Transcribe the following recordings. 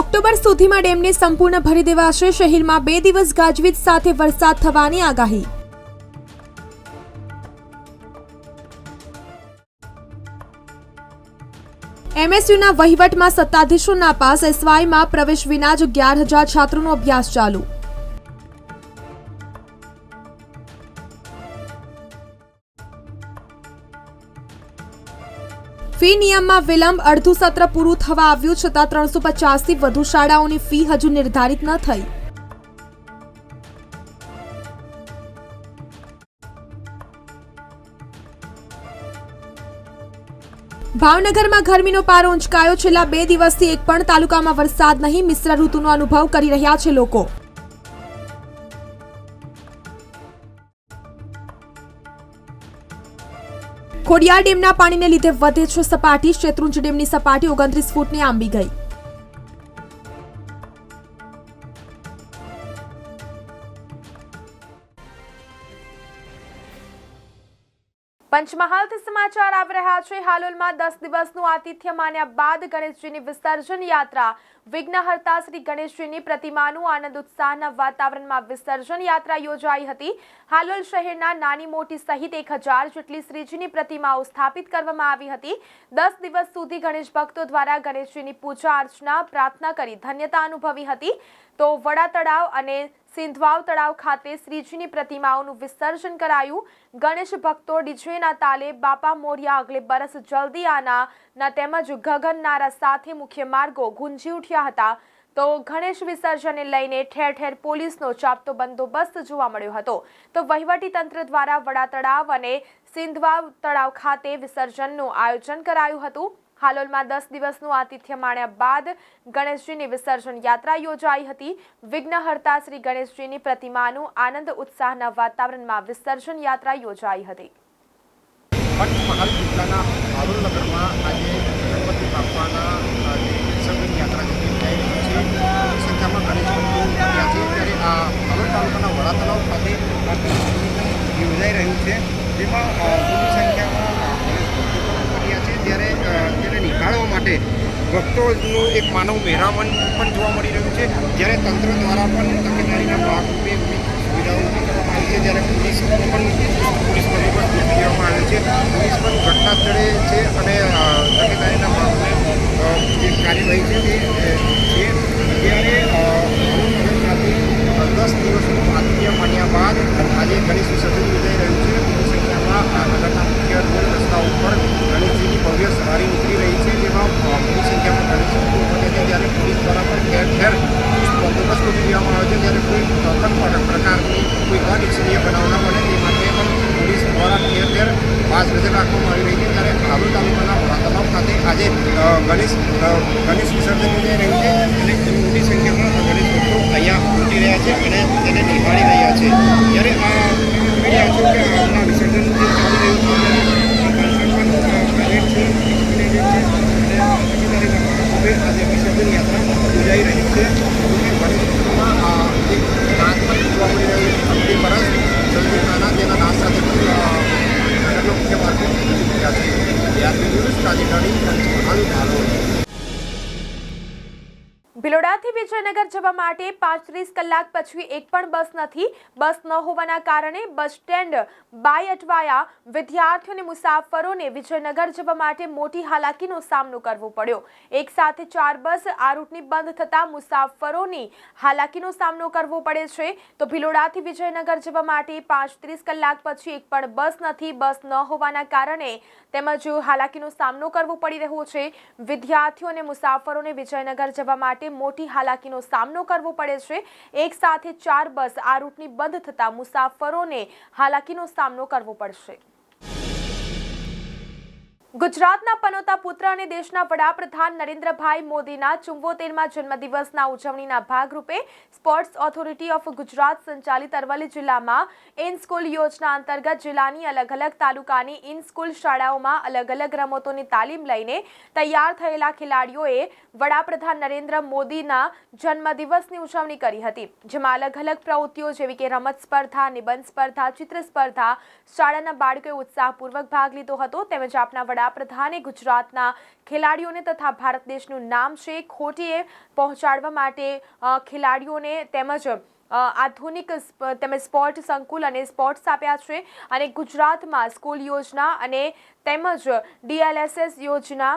October સુધીમાં ડેમને સંપૂર્ણ ભરી દેવાશે. શહેરમાં બે દિવસ ગાજવીજ સાથે વરસાદ થવાની આગાહી. એમએસયુના વહીવટમાં સત્તાધીશો નાપાસ એસવાયમાં પ્રવેશ વિના જ અગિયાર હજાર છાત્રોનો અભ્યાસ ચાલુ. ફી નિયમમાં વિલંબ અડધું સત્ર પૂરું થવા આવ્યું છતાં ત્રણસો પચાસથી વધુ શાળાઓની ફી હજુ નિર્ધારિત ન થઈ. ભાવનગરમાં ગરમીનો પારો ઊંચકાયો. છેલ્લા બે દિવસથી એક પણ તાલુકામાં વરસાદ નહીં. મિશ્ર ઋતુનો અનુભવ કરી રહ્યા છે લોકો. ખોડિયાર ડેમના પાણીને લીધે વધે છે સપાટી. શેત્રુંજ ડેમની સપાટી ઓગણત્રીસ ફૂટને આંબી ગઈ. પંચમહાલથી સમાચાર આવી રહ્યા છે. હાલોલમાં દસ દિવસનું આતિથ્ય માન્યા બાદ ગણેશજીની વિસર્જન યાત્રા. વિઘ્નહર્તા શ્રી ગણેશજીની પ્રતિમાનું આનંદ ઉત્સાહના વાતાવરણમાં વિસર્જન યાત્રા યોજાઈ હતી. હાલોલ શહેરના નાની મોટી સહિત એક હજાર જેટલી શ્રીજીની પ્રતિમાઓ સ્થાપિત કરવામાં આવી હતી. દસ દિવસ સુધી ગણેશ ભક્તો દ્વારા ગણેશજીની પૂજા અર્ચના, પ્રાર્થના કરી ધન્યતા અનુભવી હતી. તો વડા તળાવ અને સિંધવાવ તળાવ ખાતે શ્રીજીની પ્રતિમાઓનું વિસર્જન કરાયું. ગણેશ ભક્તો ડીજેના તાલે બાપા મોરિયા અગલે બરસ જલ્દી આના, ના તેમજ ગગનનારા સાથે મુખ્ય માર્ગો ગુંજી ઉઠ્યા હતા. તો ગણેશ વિસર્જનને લઈને ઠેર ઠેર પોલીસનો ચાપતો બંદોબસ્ત જોવા મળ્યો હતો. તો વહીવટી તંત્ર દ્વારા વડા તળાવ અને સિંધવાવ તળાવ ખાતે વિસર્જનનું આયોજન કરાયું હતું. હાલોલમાં દસ દિવસનું આતિથ્ય માણ્યા બાદ ગણેશજીની વિસર્જન યાત્રા યોજાઈ હતી. વિઘ્નહર્તા શ્રી ગણેશજીની પ્રતિમાનું આનંદ ઉત્સાહના વાતાવરણમાં વિસર્જન યાત્રા યોજાઈ હતી. યોજાઈ રહ્યું છે. જેમાં સંખ્યામાં ગણેશ ભક્તો પણ ઉમટ્યા તેને નિકાળવા માટે ભક્તોનું એક માનવ મહેરામન પણ જોવા મળી રહ્યું છે. જ્યારે તંત્ર દ્વારા પણ તકેદારીના ભાગરૂપે સુવિધાઓ ઊભી કરવામાં આવી છે. જ્યારે પોલીસ પણ પોલીસ બંદોબસ્ત પણ દેવામાં આવે છે. પોલીસ પણ ઘટના સ્થળે છે અને તકેદારીના ભાગરૂપે અ, જે કાર્યવાહી છે તે છે. ત્યારે દસ દિવસનું આતિથ્ય માન્યા બાદ આજે ગણેશ વિસર્જન યોજાઈ રહ્યું છે મોટી સંખ્યામાં આ નગરના મુખ્ય રોડ રસ્તા ઉપર ગણેશજીની ભવ્ય સવારી નીકળી રહી છે જેમાં અ, મોટી સંખ્યામાં ગણેશ ભક્તો ઉમટે છે ત્યારે પોલીસ દ્વારા પણ ઠેર ઠેર ચુસ્ત બંદોબસ્ત ગોઠવી દેવામાં આવ્યો છે ત્યારે કોઈ પણ પ્રકારની કોઈ અનિચ્છનીય બનાવ ન બને તે માટે પણ પોલીસ દ્વારા ઠેર ઠેર ખાસ નજર રાખવામાં આવી રહી છે ત્યારે હાલોલ તાલુકાના વડા ખાતે આજે ગણેશ ગણેશ વિસર્જન થઈ રહ્યું છે અને મોટી સંખ્યામાં ગણેશ ભક્તો અહીંયા પહોંચી રહ્યા છે અને તેને નિહાળી રહ્યા છે. ત્યારે આ Омега-3 જવા માટે પાંત્રીસ કલાક પછી એક પણ બસ નથી. બસ ન હોવાના કારણે બસ સ્ટેન્ડ બાય અટવાયા વિદ્યાર્થીઓ અને મુસાફરોને વિજયનગર જવા માટે મોટી હાલાકીનો સામનો કરવો પડ્યો. એક સાથે ચાર બસ આ રૂટની બંધ થતા મુસાફરોની હાલાકીનો સામનો કરવો પડે છે. તો ભિલોડાથી વિજયનગર જવા માટે પાંત્રીસ કલાક પછી એક પણ બસ નથી. બસ ન હોવાના કારણે તેમજ હાલાકીનો સામનો કરવો પડી રહ્યો છે. વિદ્યાર્થીઓ અને મુસાફરોને વિજયનગર જવા માટે મોટી હાલાકીનો સામનો કરવો પડે છે. એક સાથે ચાર બસ આ રૂટની બંધ થતા મુસાફરોને હાલાકીનો સામનો કરવો પડશે. ગુજરાતના પનોતા પુત્ર અને દેશના વડાપ્રધાન નરેન્દ્રભાઈ મોદીના ચુંવોતેરમાં જન્મદિવસના ઉજવણીના ભાગરૂપે સ્પોર્ટ્સ ઓથોરિટી ઓફ ગુજરાત સંચાલિત અરવલ્લી જિલ્લામાં ઇન સ્કૂલ યોજના અંતર્ગત જિલ્લાની અલગ અલગ તાલુકાની ઇન સ્કૂલ શાળાઓમાં અલગ અલગ રમતોની તાલીમ લઈને તૈયાર થયેલા ખેલાડીઓએ વડાપ્રધાન નરેન્દ્ર મોદીના જન્મદિવસની ઉજવણી કરી હતી, જેમાં અલગ અલગ પ્રવૃત્તિઓ જેવી કે રમત સ્પર્ધા, નિબંધ સ્પર્ધા, ચિત્ર સ્પર્ધા, શાળાના બાળકોએ ઉત્સાહપૂર્વક ભાગ લીધો હતો, તેમજ આપના વડાપ્રધાને ગુજરાતના ખેલાડીઓને તથા ભારત દેશનું નામ છે ખોટીએ પહોંચાડવા માટે ખેલાડીઓને તેમજ આધુનિક તેમજ સ્પોર્ટ સંકુલ અને સ્પોર્ટ્સ આપ્યા છે અને ગુજરાતમાં સ્કૂલ યોજના અને તેમજ ડીએલએસએસ યોજના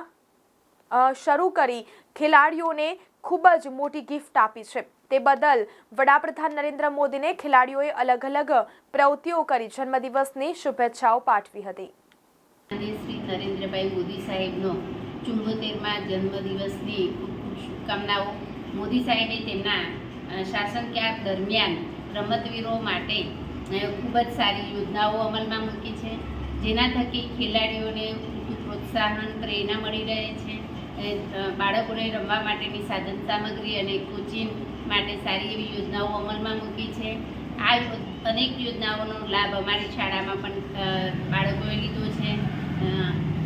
શરૂ કરી ખેલાડીઓને ખૂબ જ મોટી ગિફ્ટ આપી છે. તે બદલ વડાપ્રધાન નરેન્દ્ર મોદીને ખેલાડીઓએ અલગ અલગ પ્રવૃત્તિઓ કરી જન્મદિવસની શુભેચ્છાઓ પાઠવી હતી. અને શ્રી નરેન્દ્રભાઈ મોદી સાહેબનો ચુંબોતેરમાં જન્મદિવસની ખૂબ ખૂબ શુભકામનાઓ. મોદી સાહેબે તેમના શાસનકાળ દરમિયાન રમતવીરો માટે ખૂબ જ સારી યોજનાઓ અમલમાં મૂકી છે, જેના થકી ખેલાડીઓને ખૂબ પ્રોત્સાહન પ્રેરણા મળી રહે છે. બાળકોને રમવા માટેની સાધન સામગ્રી અને કોચિંગ માટે સારી એવી યોજનાઓ અમલમાં મૂકી છે. આ અનેક યોજનાઓનો લાભ અમારી શાળામાં પણ બાળકોએ લીધો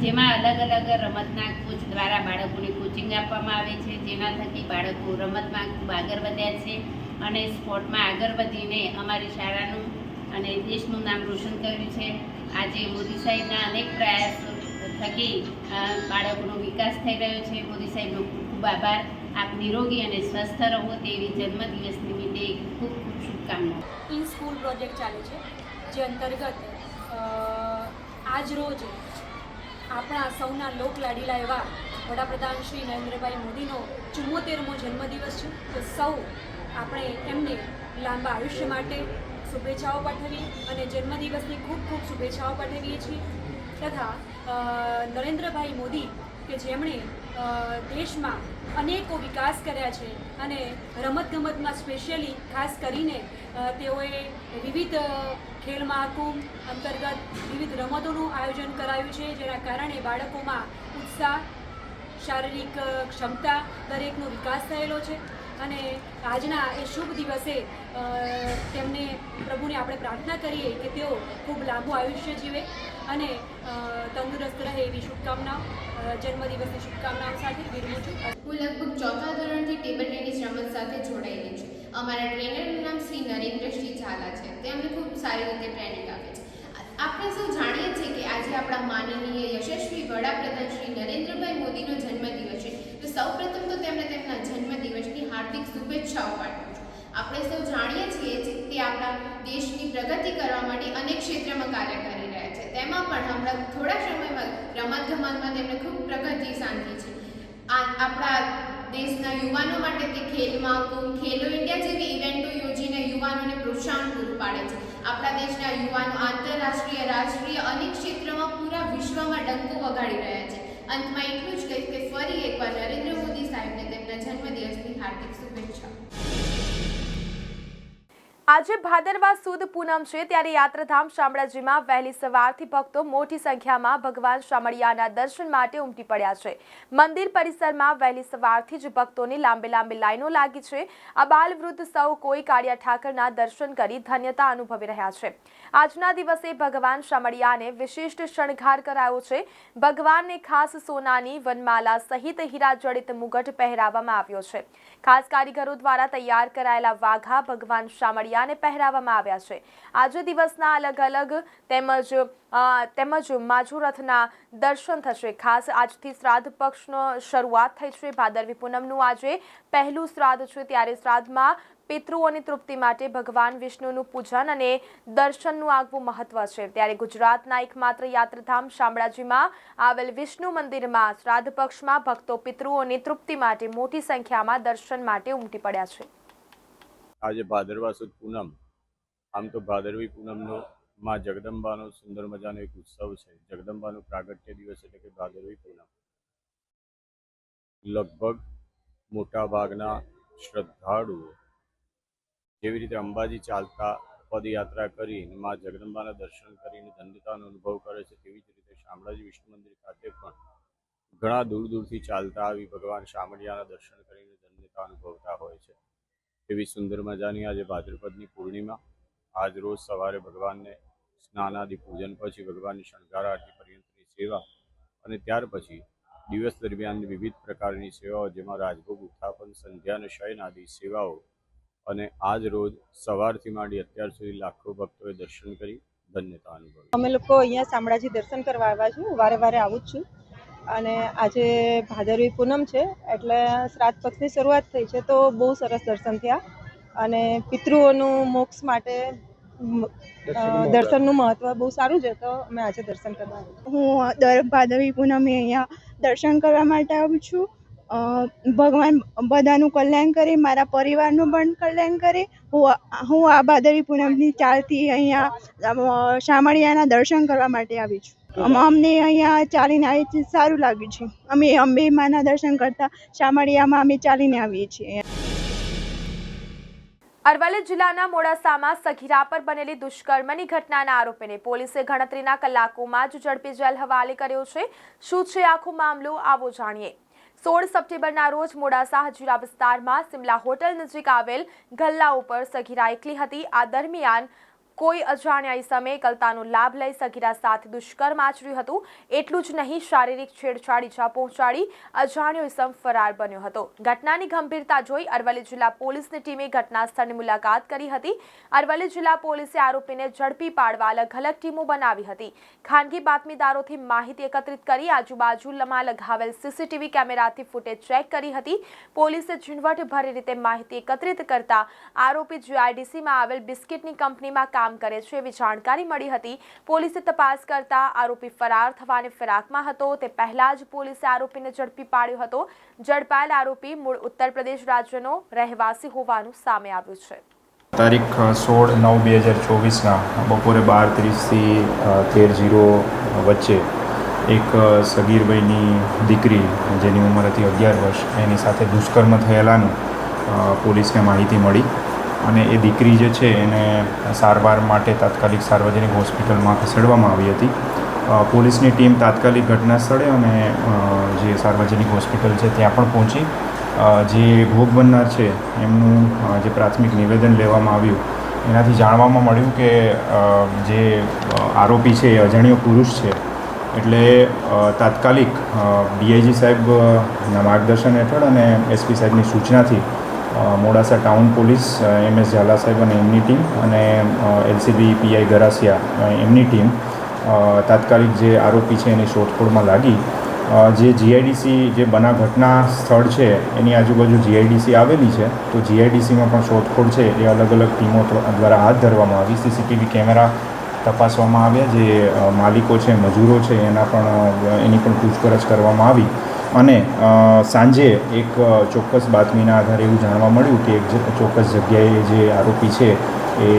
જેમાં અલગ અલગ રમતના કોચ દ્વારા બાળકોને કોચિંગ આપવામાં આવે છે. જેના થકી બાળકો રમતમાં ખૂબ આગળ વધ્યા છે અને સ્પોર્ટમાં આગળ વધીને અમારી શાળાનું અને દેશનું નામ રોશન કર્યું છે. આજે મોદી સાહેબના અનેક પ્રયાસો થકી બાળકોનો વિકાસ થઈ રહ્યો છે. મોદી સાહેબનો ખૂબ આભાર. આપ નિરોગી અને સ્વસ્થ રહો તેવી જન્મદિવસ નિમિત્તે ખૂબ ખૂબ શુભકામનાઓ. ઇન સ્કૂલ પ્રોજેક્ટ ચાલે છે, જે અંતર્ગત આજ રોજ આપણા સૌના લોક લાડીલા એવા વડાપ્રધાન શ્રી નરેન્દ્રભાઈ મોદીનો ચુમ્મોતેરમો જન્મદિવસ છે. તો સૌ આપણે એમને લાંબા આયુષ્ય માટે શુભેચ્છાઓ પાઠવીએ અને જન્મદિવસની ખૂબ ખૂબ શુભેચ્છાઓ પાઠવીએ છીએ. તથા નરેન્દ્રભાઈ મોદી કે જેમણે દેશમાં અનેકો વિકાસ કર્યા છે અને રમતગમતમાં સ્પેશિયલી ખાસ કરીને તેઓએ વિવિધ ખેલ મહાકુંભ અંતર્ગત વિવિધ રમતોનું આયોજન કરાયું છે, જેના કારણે બાળકોમાં ઉત્સાહ, શારીરિક ક્ષમતા દરેકનો વિકાસ થયેલો છે. અને આજના એ શુભ દિવસે તેમને પ્રભુને આપણે પ્રાર્થના કરીએ કે તેઓ ખૂબ લાંબુ આયુષ્ય જીવે. અને તંદુરસ્ત રહે એવી શુભકામનાઓ. જન્મદિવસની શુભકામનાઓ સાથે વિરમું છું. હું લગભગ ચોથા ધોરણથી ટેબલ ટેનિસ રમત સાથે જોડાયેલી છું. અમારા ટ્રેનરનું નામ શ્રી નરેન્દ્રસિંહ ઝાલા છે. તે અમને ખૂબ સારી રીતે ટ્રેનિંગ આપે છે. આપણે સૌ જાણીએ છીએ કે આજે આપણા માનનીય યશસ્વી વડાપ્રધાન શ્રી નરેન્દ્રભાઈ મોદીનો જન્મદિવસ છે. તો સૌપ્રથમ તો તેમને તેમના જન્મદિવસની હાર્દિક શુભેચ્છાઓ પાઠવું છું. આપણે સૌ જાણીએ છીએ કે તે આપણા દેશની પ્રગતિ કરવા માટે અનેક ક્ષેત્રમાં કાર્ય કરે તેમાં પણ હમણાં થોડા સમયમાં રમતગમતમાં તેમણે ખૂબ પ્રગતિ શાંતિ છે. આ આપણા દેશના યુવાનો માટે તે ખેલ મહાકુંભ ખેલો ઇન્ડિયા જેવી ઇવેન્ટો યોજીને યુવાનોને પ્રોત્સાહન પૂરું પાડે છે. આપણા દેશના યુવાનો આંતરરાષ્ટ્રીય, રાષ્ટ્રીય અનેક ક્ષેત્રમાં પૂરા વિશ્વમાં ડંકો વગાડી રહ્યા છે. અંતમાં એટલું જ કહીશ કે ફરી એકવાર નરેન્દ્ર મોદી સાહેબને તેમના જન્મદિવસની હાર્દિક શુભેચ્છા આજે ભાદરવા સુદ પૂનમ છે ત્યારે યાત્રાધામ શામળાજીમાં વહેલી સવારથી ભક્તો મોટી સંખ્યામાં ભગવાન શામળિયાના દર્શન માટે ઉમટી પડ્યા છે. મંદિર પરિસરમાં વહેલી સવારથી જ ભક્તોની લાંબી લાંબી લાઈનો લાગી છે. આ બાલ વૃદ્ધ સૌ કોઈ કાળિયા ઠાકરના દર્શન કરી ધન્યતા અનુભવી રહ્યા છે. આજના દિવસે ભગવાન શામળિયાને વિશિષ્ટ શણગાર કરાયો છે. ભગવાનને ખાસ સોનાની વનમાલા સહિત હીરા જડિત મુગટ પહેરાવવામાં આવ્યો છે. ખાસ કારીગરો દ્વારા તૈયાર કરાયેલા વાઘા ભગવાન શામળિયાને પહેરાવવામાં આવ્યા છે. આજે દિવસના અલગ અલગ તેમજ તેમજ માજુ રથના દર્શન થશે. ખાસ આજથી શ્રાદ્ધ પક્ષનો શરૂઆત થઈ છે. ભાદરવી પૂનમનું આજે પહેલું શ્રાદ્ધ છે. ત્યારે શ્રાદ્ધમાં પિતૃઓની તૃપ્તિ માટે ભગવાન વિષ્ણુનું પૂજન અને દર્શનનું આગવું મહત્વ છે. ત્યારે ગુજરાતના એકમાત્ર યાત્રાધામ શામળાજીમાં આવેલ વિષ્ણુ મંદિરમાં શ્રાદ્ધ પક્ષમાં ભક્તો પિતૃઓની તૃપ્તિ માટે મોટી સંખ્યામાં દર્શન માટે ઉમટી પડ્યા છે. આજે ભાદરવા સુદ પૂનમ. આમ તો ભાદરવી પૂનમનો માં જગદંબાનો સુંદર મજાનો એક ઉત્સવ છે. જગદંબાનો પ્રાગટ્ય દિવસ એટલે કે ભાદરવી પૂનમ. લગભગ મોટા ભાગના શ્રદ્ધાળુઓ જેવી રીતે અંબાજી ચાલતા પદયાત્રા કરીને માં જગદંબાના દર્શન કરીને ધન્યતાનો અનુભવ કરે છે તેવી જ રીતે શામળાજી વિષ્ણુ મંદિર ખાતે પણ ઘણા દૂર દૂરથી ચાલતા આવી ભગવાન શામળિયાના દર્શન કરીને ધન્યતા અનુભવતા હોય છે. એવી સુંદર મજાની આજે ભાદ્રપદની પૂર્ણિમા. આજ રોજ સવારે ભગવાનને સ્નાનાદિ પૂજન પછી ભગવાનની શણગાર આરતી પર્યંતની સેવા અને ત્યાર પછી દિવસ દરમિયાન વિવિધ પ્રકારની સેવાઓ જેમાં રાજભોગ ઉત્થાપન, સંધ્યા શયન આદિ સેવાઓ અને આજ રોજ સવારથી માંડી અત્યાર સુધી લાખો ભક્તોએ દર્શન કરી ધન્યતા અનુભવી. અમે લોકો અહીંયા શામળાજી દર્શન કરવા આવ્યા છું વારે વારે આવું જ છું. અને આજે ભાદરવી પૂનમ છે એટલે શ્રાદ્ધ પક્ષની શરૂઆત થઈ છે તો બહુ સરસ દર્શન થયા. અને પિતૃઓનું મોક્ષ માટે દર્શનનું મહત્વ. બહુ સારું છે તો અમે આજે દર્શન કરવા હું દર ભાદરવી પૂનમે અહીંયા દર્શન કરવા માટે આવું છું. ભગવાન બધાનું કલ્યાણ કરે મારા પરિવારનું પણ કલ્યાણ કરે. હું હું આ ભાદરવી પૂનમની ચાલથી અહીંયા શામળિયાના દર્શન કરવા માટે આવી છું. અમને અહીંયા ચાલીને આવી છે, સારું લાગ્યું છે. અમે અંબે માના દર્શન કરતા શામળિયામાં અમે ચાલીને આવીએ છીએ. અરવલ્લી જિલ્લાના મોડાસામાં સગીરા પર બનેલી દુષ્કર્મની ઘટનાના આરોપીને પોલીસે ગણતરીના કલાકોમાં જ ઝડપી જેલ હવાલે કર્યો છે. શું છે આખો મામલો, આવો જાણીએ. સોળ સપ્ટેમ્બરના રોજ મોડાસા હજીરા વિસ્તારમાં સિમલા હોટલ નજીક આવેલ ગલ્લા ઉપર સગીરા એકલી હતી. આ દરમિયાન કોઈ અજાણ્યા સામે એકલતાનો લાભ લઈ સગીરા સાથે દુષ્કર્મ આચર્યું હતું. એટલું જ નહીં, શારીરિક છેડછાડ ઈજા પહોંચાડી અજાણ્યો ઇસમ ફરાર બન્યો હતો. ઘટનાની ગંભીરતા જોઈ અરવલ્લી જિલ્લા પોલીસની ટીમે ઘટના સ્થળની મુલાકાત કરી હતી. અરવલ્લી જિલ્લા પોલીસે આરોપીને ઝડપી પાડવા અલગ અલગ ટીમો બનાવી હતી. ખાનગી બાતમીદારોથી માહિતી એકત્રિત કરી આજુબાજુમાં લગાવેલ સીસીટીવી કેમેરાથી ફૂટેજ ચેક કરી હતી. પોલીસે ઝીણવટભરી રીતે માહિતી એકત્રિત કરતા આરોપી જીઆઈડીસીમાં આવેલ બિસ્કિટની કંપનીમાં કામ કરે છે એવી જાણકારી મળી હતી. પોલીસે તપાસ કરતા આરોપી ફરાર થવાની ફિરાકમાં હતો. તે પહેલા જ પોલીસે આરોપીને ઝડપી પાડ્યો હતો. ઝડપાયેલ આરોપી મૂળ ઉત્તર પ્રદેશ રાજ્યનો રહેવાસી હોવાનું સામે આવ્યું છે. તારીખ સોળ નવ બે હજાર ચોવીસના બપોરે બાર ત્રીસથી તેર જીરો વચ્ચે એક સગીરભાઈની દીકરી, જેની ઉંમર હતી અગિયાર વર્ષ, એની સાથે દુષ્કર્મ થયેલાનું પોલીસને માહિતી મળી. અને એ દીકરી જે છે એને સારવાર માટે તાત્કાલિક સાર્વજનિક હોસ્પિટલમાં ખસેડવામાં આવી હતી. પોલીસની ટીમ તાત્કાલિક ઘટના સ્થળે અને જે સાર્વજનિક હોસ્પિટલ છે ત્યાં પણ પહોંચી. જે ભોગ બનનાર છે એમનું જે પ્રાથમિક નિવેદન લેવામાં આવ્યું, એનાથી જાણવામાં મળ્યું કે જે આરોપી છે એ અજાણ્યો પુરુષ છે. એટલે તાત્કાલિક ડીઆઈજી સાહેબના માર્ગદર્શન હેઠળ અને એસપી સાહેબની સૂચનાથી Modasa town police M S Jhala સાહેબ અને એમની ટીમ અને એલસીબી પીઆઈ ગરાસિયા એમની ટીમ તાત્કાલિક જે આરોપી છે એની શોધખોળમાં લાગી. જે જીઆઈડીસી જે બના ઘટના સ્થળ છે, એની આજુબાજુ જીઆઈડીસી આવેલી છે, તો જીઆઈડીસીમાં પણ શોધખોળ છે. એ અલગ અલગ ટીમો દ્વારા હાથ ધરવામાં આવી. સીસીટીવી કેમેરા તપાસવામાં આવ્યા. જે માલિકો છે, મજૂરો છે, એના પણ એની પણ પૂછપરછ કરવામાં આવી. અને સાંજે એક ચોક્કસ બાતમીના આધારે એવું જાણવા મળ્યું કે એક ચોક્કસ જગ્યાએ જે આરોપી છે એ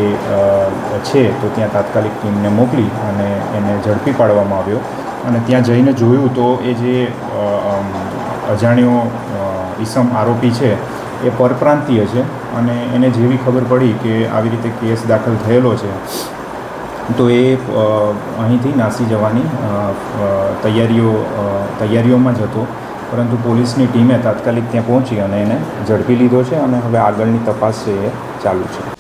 છે, તો ત્યાં તાત્કાલિક ટીમને મોકલી અને એને ઝડપી પાડવામાં આવ્યો. અને ત્યાં જઈને જોયું તો એ જે અજાણ્યો ઈસમ આરોપી છે એ પરપ્રાંતીય છે અને એને જેવી ખબર પડી કે આવી રીતે કેસ દાખલ થયેલો છે, તો એ અહીંથી નાસી જવાની તૈયારીઓ તૈયારીઓમાં જ હતો. પરંતુ પોલીસની ટીમે તાત્કાલિક ત્યાં પહોંચી અને એને ઝડપી લીધો છે અને હવે આગળની તપાસ છે એ ચાલુ છે.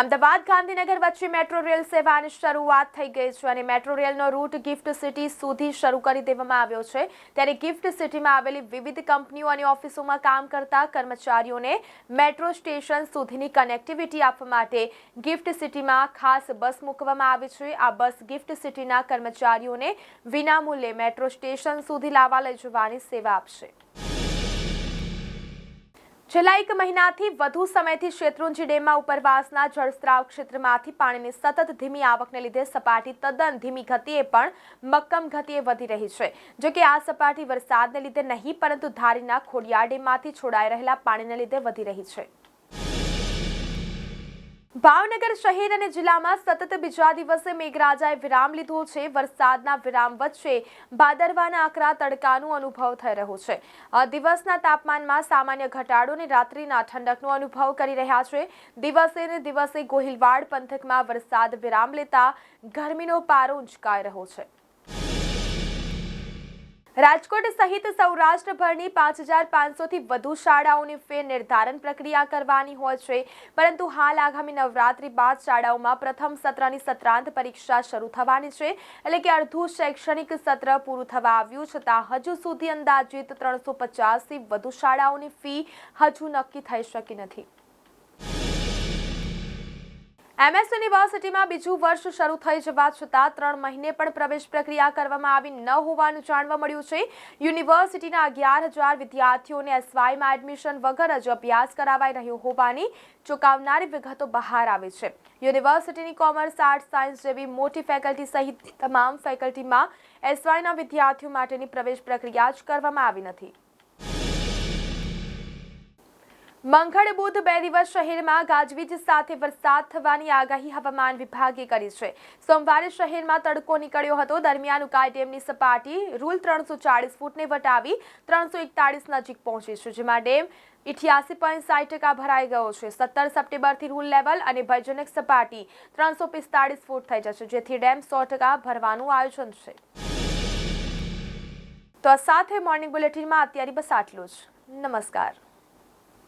અમદાવાદ ગાંધીનગર વચ્ચે મેટ્રો રેલ સેવાની શરૂઆત થઈ ગઈ છે અને મેટ્રો રેલનો રૂટ ગિફ્ટ સિટી સુધી શરૂ કરી દેવામાં આવ્યો છે. ત્યારે ગિફ્ટ સિટીમાં આવેલી વિવિધ કંપનીઓ અને ઓફિસોમાં કામ કરતા કર્મચારીઓને મેટ્રો સ્ટેશન સુધીની કનેક્ટિવિટી આપવા માટે ગિફ્ટ સિટીમાં ખાસ બસ મૂકવામાં આવી છે. આ બસ ગિફ્ટ સિટીના કર્મચારીઓને વિનામૂલ્યે મેટ્રો સ્ટેશન સુધી લાવવા લઈ જવાની સેવા આપશે. છેલ્લા એક મહિનાથી વધુ સમયથી શેત્રુંજી ડેમમાં ઉપરવાસના જળસ્ત્રાવ ક્ષેત્રમાંથી પાણીની સતત ધીમી આવકને લીધે સપાટી તદ્દન ધીમી ગતિએ પણ મક્કમ ગતિએ વધી રહી છે. જો કે આ સપાટી વરસાદને લીધે નહીં, પરંતુ ધારીના ખોડિયાર ડેમમાંથી છોડાઈ રહેલા પાણીને લીધે વધી રહી છે. ભાવનગર શહેર અને જિલ્લામાં સતત બીજા દિવસે મેઘરાજાએ વિરામ લીધો છે. વરસાદના વિરામ વચ્ચે ભાદરવાના આકરા તડકાનો અનુભવ થઈ રહ્યો છે. દિવસના તાપમાનમાં સામાન્ય ઘટાડો અને રાત્રિના ઠંડકનો અનુભવ કરી રહ્યા છે. દિવસે ને દિવસે ગોહિલવાડ પંથકમાં વરસાદ વિરામ લેતા ગરમીનો પારો ઉંચકાઈ રહ્યો છે. રાજકોટ સહિત સૌરાષ્ટ્રભરની પાંચ હજાર પાંચસોથી વધુ શાળાઓની ફે નિર્ધારણ પ્રક્રિયા કરવાની હોય છે. પરંતુ હાલ આગામી નવરાત્રી બાદ શાળાઓમાં પ્રથમ સત્રની સત્રાંત પરીક્ષા શરૂ થવાની છે. એટલે કે અડધું શૈક્ષણિક સત્ર પૂરું થવા આવ્યું છતાં હજુ સુધી અંદાજિત ત્રણસો પચાસથી વધુ શાળાઓની ફી હજુ નક્કી થઈ શકી નથી. એમએસ યુનિવર્સિટીમાં બીજું વર્ષ શરૂ થઈ જવા છતાં ત્રણ મહિને પણ પ્રવેશ પ્રક્રિયા કરવામાં આવી ન હોવાનું જાણવા મળ્યું છે. યુનિવર્સિટીના અગિયાર હજાર વિદ્યાર્થીઓને એસવાયમાં એડમિશન વગર જ અભ્યાસ કરાવાઈ રહ્યો હોવાની ચોંકાવનારી વિગતો બહાર આવે છે. યુનિવર્સિટીની કોમર્સ, આર્ટ્સ, સાયન્સ જેવી મોટી ફેકલ્ટી સહિત તમામ ફેકલ્ટીમાં એસવાયના વિદ્યાર્થીઓ માટેની પ્રવેશ પ્રક્રિયા જ કરવામાં આવી નથી. મંગળ બુધ બે દિવસ શહેરમાં ગાજવીજ સાથે વરસાદ થવાની આગાહી હવામાન વિભાગે કરી છે. સોમવારે શહેરમાં તડકો નીકળ્યો હતો. દરમિયાન ઉકાઈ ડેમની સપાટી રૂલ ત્રણસો ચાળીસ ફૂટને વટાવી ત્રણસો એકતાળીસ નજીક પહોંચી છે, જેમાં ડેમ ઇઠ્યાસી પોઈન્ટ સાઠ ટકા ભરાઈ ગયો છે. સત્તર સપ્ટેમ્બરથી રૂલ લેવલ અને ભયજનક સપાટી ત્રણસો પિસ્તાળીસ ફૂટ થઈ જશે, જેથી ડેમ સો ટકા ભરવાનું આયોજન છે. તો આ સાથે મોર્નિંગ બુલેટિનમાં અત્યારે બસ આટલું જ. નમસ્કાર.